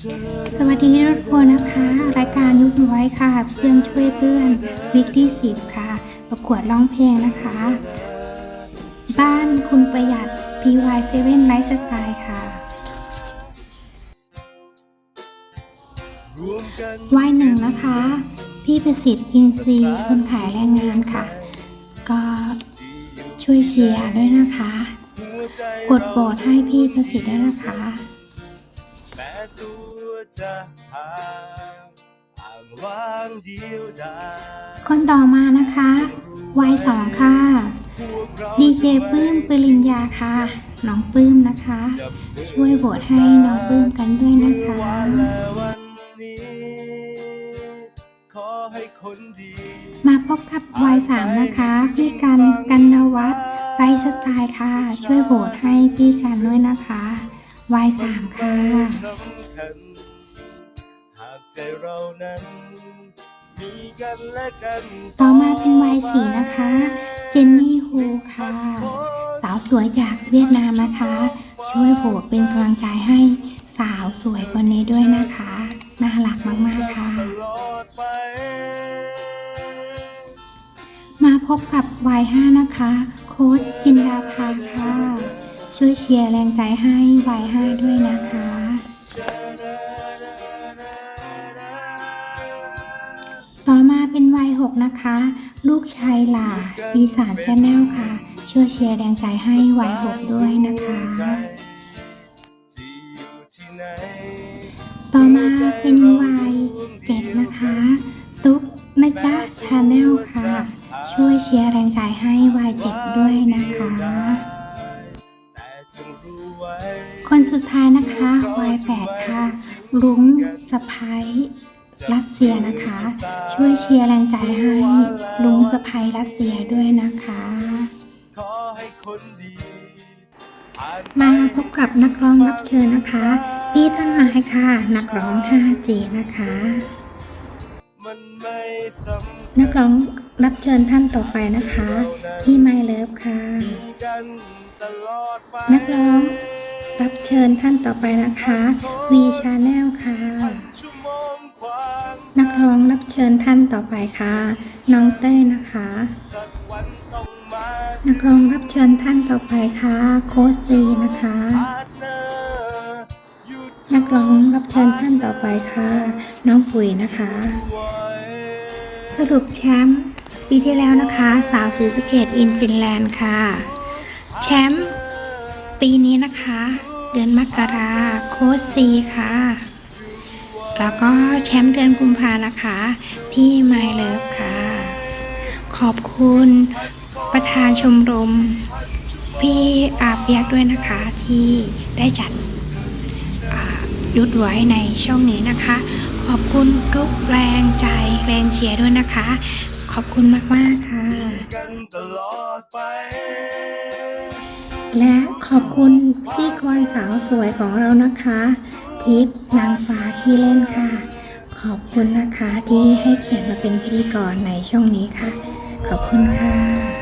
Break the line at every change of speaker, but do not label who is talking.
สวัสดีทุกคนนะคะ รายการยุคไว้ค่ะ เพื่อนช่วยเพื่อนวิกที่10ค่ะ ประกวดร้องเพลงนะคะ บ้านคุณประหยัด PY7 ไลฟ์สไตล์ค่ะวัยหนึ่งนะคะ พี่ประสิทธิ์อินทรีคนขายแรงงานค่ะ ก็ช่วยเชียร์ด้วยนะคะ กดโหวตให้พี่ประสิทธิ์ด้วยนะคะ
จะห่างห่างว่างเดียวดาย
คนต่อมานะคะวัยสองค่ะ
พวกเรา
ดีเจปื้มปริญญาค่ะ น้องปื้มนะคะ ช่วยโหวตให้น้องปื้มกันด้วยนะคะ
และวันนี้ขอให้คนดี
มาพบกับวัยสามนะคะ พี่กันกันนวัฒน์ไรสไตล์ค่ะ ช่วยโหวตให้พี่กันด้วยนะคะวัยสามค่ะ
สำคัญหากใจเรานั้น มีกันและกัน
ต่อมาเป็นวัยสี่นะคะ เจนนี่ฮูค่ะ สาวสวยจากเวียดนามนะคะ ช่วยโหวตเป็นกำลังใจให้สาวสวยคนนี้ด้วยนะคะ น่ารักมากๆค่ะ มาพบกับวัยห้านะคะ โค้ชจินดาภาค่ะ ช่วยเชียร์แรงใจให้วัยห้าด้วยนะคะ 6 นะคะ ลูกชายหล่า อีสานแชนแนลค่ะ ช่วยเชียร์แรงใจให้วาย6ด้วยนะคะ ต่อมาเป็นวายเจ็ดนะคะ ตุ๊กนะจ๊ะชาแนลค่ะ ช่วยเชียร์แรงใจให้วายเจ็ดด้วยนะคะ คนสุดท้ายนะคะวายแปดค่ะ ลุงสไป๊ รัสเซียนะคะ ช่วยเชียร์แรงใจให้ลุงสะพายรัสเซียด้วยนะคะ มาพบกับนักร้องรับเชิญนะคะพี่ต้นไม้ค่ะ นักร้อง 5G นะคะ
นั
กร้องรับเชิญท่านต่อไปนะคะพี่ไม่เลิฟค่ะ
นั
กร้องรับเชิญท่านต่อไปนะคะ V Channel ค่ะ เชิญท่านต่อไปค่ะ น้องเต้นะคะ
นั
กร้องรับเชิญท่านต่อไปค่ะ โคชซีนะคะ
นั
กร้องรับเชิญท่านต่อไปค่ะ น้องปุ๋ยนะคะ สรุปแชมป์ปีที่แล้วนะคะ สาวศรีสเกตอินฟินแลนด์ค่ะ แชมป์ปีนี้นะคะ เดือนมกราโค้ชซีค่ะ แล้วก็แชมป์เดือนกุมภานะคะ พี่ไมเลิฟค่ะ ขอบคุณประธานชมรม พี่อาเปียกด้วยนะคะที่ได้จัดยุดไว้ในช่องนี้นะคะ ขอบคุณทุกแรงใจแรงเชียร์ด้วยนะคะ ขอบคุณมาก ๆ ค่ะ และขอบคุณพิธีกรสาวสวยของเรานะคะ ทิพย์นางฟ้าขี้เล่นค่ะ ขอบคุณนะคะที่ให้เขียนมาเป็นพิธีกรในช่องนี้ค่ะ ขอบคุณค่ะ